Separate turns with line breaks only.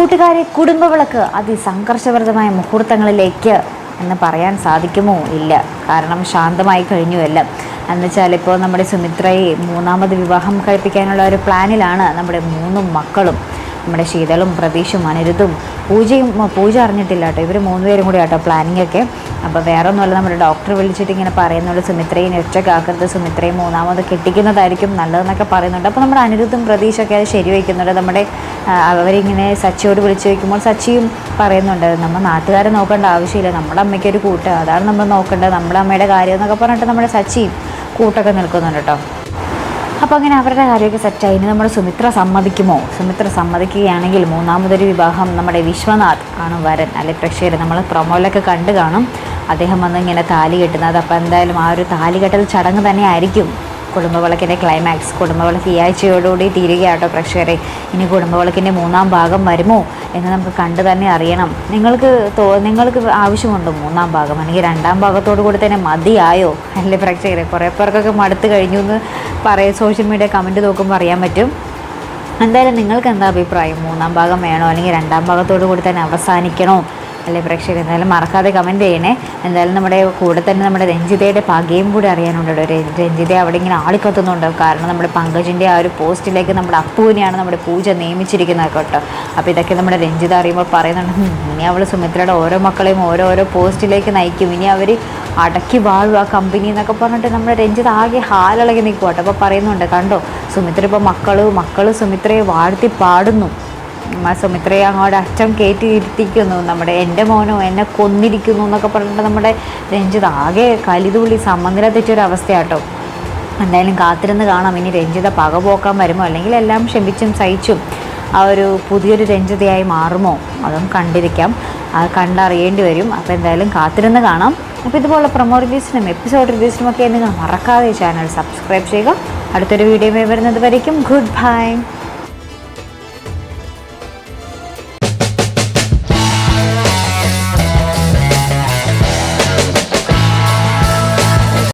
കൂട്ടുകാരെ കുടുംബവിളക്ക് അതിസംഘർഷഭരിതമായ മുഹൂർത്തങ്ങളിലേക്ക് എന്ന് പറയാൻ സാധിക്കുമോ? ഇല്ല. കാരണം ശാന്തമായി കഴിഞ്ഞു എല്ലാം. എന്നുവെച്ചാൽ ഇപ്പോൾ നമ്മുടെ സുമിത്രയെ മൂന്നാമത് വിവാഹം കഴിപ്പിക്കാനുള്ള ഒരു പ്ലാനിലാണ് നമ്മുടെ മൂന്നും മക്കളും. നമ്മുടെ ശീതളും പ്രതീഷും അനിരുദ്ധും പൂജയും പൂജ അറിഞ്ഞിട്ടില്ല കേട്ടോ. ഇവർ മൂന്നുപേരും കൂടി കേട്ടോ പ്ലാനിങ് ഒക്കെ. അപ്പോൾ വേറെ ഒന്നുമല്ല നമ്മുടെ ഡോക്ടർ വിളിച്ചിട്ട് ഇങ്ങനെ പറയുന്നുള്ളൂ സുമിത്രയും ഒറ്റക്കാക്കരുത് സുമിത്രയും മൂന്നാമത് കെട്ടിക്കുന്നതായിരിക്കും നല്ലതെന്നൊക്കെ പറയുന്നുണ്ട്. അപ്പോൾ നമ്മുടെ അനിരുദ്ധും പ്രതീക്ഷയൊക്കെ അത് ശരിവയ്ക്കുന്നുണ്ട് നമ്മുടെ അവരിങ്ങനെ സച്ചിയോട് വിളിച്ചു വയ്ക്കുമ്പോൾ സച്ചിയും പറയുന്നുണ്ട് നമ്മൾ നാട്ടുകാരെ നോക്കേണ്ട ആവശ്യമില്ല. നമ്മുടെ അമ്മയ്ക്ക് ഒരു കൂട്ട്. അതാണ് നമ്മൾ നോക്കേണ്ടത്. നമ്മുടെ അമ്മയുടെ കാര്യം എന്നൊക്കെ പറഞ്ഞിട്ട് നമ്മുടെ സച്ചിയും കൂട്ടൊക്കെ നിൽക്കുന്നുണ്ട് കേട്ടോ. അപ്പോൾ അങ്ങനെ അവരുടെ കാര്യമൊക്കെ സെറ്റായി ഇനി നമ്മുടെ സുമിത്ര സമ്മതിക്കുമോ? സുമിത്ര സമ്മതിക്കുകയാണെങ്കിൽ മൂന്നാമതൊരു വിവാഹം നമ്മുടെ വിശ്വനാഥ് ആണ് വരൻ. അല്ലെ പ്രേക്ഷകർ നമ്മൾ പ്രൊമോയിലൊക്കെ കണ്ടു കാണും. അദ്ദേഹം വന്ന് ഇങ്ങനെ താലി കെട്ടുന്നത്. അപ്പോൾ എന്തായാലും ആ ഒരു താലി കെട്ടൽ ചടങ്ങ് തന്നെ ആയിരിക്കും. കുടുംബവിളക്കിന്റെ ക്ലൈമാക്സ് കുടുംബവിളക്ക് ഈ ആഴ്ചയോടുകൂടി തീരുകയാട്ടോ പ്രേക്ഷകരെ. ഇനി കുടുംബവിളക്കിന്റെ മൂന്നാം ഭാഗം വരുമോ എന്ന് നമുക്ക് കണ്ടു തന്നെ അറിയണം. നിങ്ങൾക്ക് തോ നിങ്ങൾക്ക് ആവശ്യമുണ്ടോ മൂന്നാം ഭാഗം? അല്ലെങ്കിൽ രണ്ടാം ഭാഗത്തോടു കൂടി തന്നെ മതിയായോ? അല്ലേ പ്രേക്ഷകരെ? കുറേ പേർക്കൊക്കെ മടുത്ത് കഴിഞ്ഞു എന്ന് പറയും സോഷ്യൽ മീഡിയ കമന്റ് നോക്കുമ്പോൾ അറിയാൻ പറ്റും. എന്തായാലും നിങ്ങൾക്ക് എന്താ അഭിപ്രായം? മൂന്നാം ഭാഗം വേണോ? അല്ലെങ്കിൽ രണ്ടാം ഭാഗത്തോടു കൂടി തന്നെ അവസാനിക്കണോ? അല്ലെ പ്രേക്ഷകർ? എന്തായാലും മറക്കാതെ കമന്റ് ചെയ്യണേ. എന്തായാലും നമ്മുടെ കൂടെ തന്നെ നമ്മുടെ രഞ്ജിതയുടെ പകയും കൂടി അറിയാനുണ്ട്. രഞ്ജിത അവിടെ ഇങ്ങനെ ആളിക്കത്തുന്നുണ്ട്. കാരണം നമ്മുടെ പങ്കജിന്റെ ആ ഒരു പോസ്റ്റിലേക്ക് നമ്മുടെ അപ്പുവിനെയാണ് നമ്മുടെ പൂജ നിയമിച്ചിരിക്കുന്നത് കേട്ടോ. അപ്പോൾ ഇതൊക്കെ നമ്മുടെ രഞ്ജിത അറിയുമ്പോൾ പറയുന്നുണ്ട് ഇനി അവൾ സുമിത്രയുടെ ഓരോ മക്കളെയും ഓരോരോ പോസ്റ്റിലേക്ക് നയിക്കും. ഇനി അവർ അടക്കി വാഴും ആ കമ്പനി എന്നൊക്കെ പറഞ്ഞിട്ട് നമ്മുടെ രഞ്ജിത ആകെ ഹാലിളകി നിൽക്കും കേട്ടോ അപ്പോൾ പറയുന്നുണ്ട് കണ്ടോ സുമിത്ര ഇപ്പോൾ മക്കൾ മക്കൾ സുമിത്രയെ വാഴ്ത്തി പാടുന്നു. സുമിത്രയെ അങ്ങോട്ട് അച്ഛൻ കയറ്റിയിരുത്തിക്കുന്നു നമ്മുടെ എന്റെ മോനോ എന്നെ കൊന്നിരിക്കുന്നു എന്നൊക്കെ പറഞ്ഞിട്ട് നമ്മുടെ രഞ്ജിത ആകെ കലിതുള്ളി സമനില തെറ്റിയൊരു അവസ്ഥയാട്ടോ എന്തായാലും കാത്തിരുന്ന് കാണാം. ഇനി രഞ്ജിത പക പോക്കാൻ വരുമോ? അല്ലെങ്കിൽ എല്ലാം ക്ഷമിച്ചും സഹിച്ചും ആ ഒരു പുതിയൊരു രഞ്ജിതയായി മാറുമോ? അതും കണ്ടിരിക്കാം. കണ്ടറിയേണ്ടി വരും. അപ്പോൾ എന്തായാലും കാത്തിരുന്ന് കാണാം. അപ്പോൾ ഇതുപോലെ പ്രൊമോ റിവ്യൂസിനും എപ്പിസോഡ് റിവ്യൂസിനും ഒക്കെ നിങ്ങൾ മറക്കാതെ ചാനൽ സബ്സ്ക്രൈബ് ചെയ്യുക. അടുത്തൊരു വീഡിയോ വരുന്നത് വരയ്ക്കും. Good bye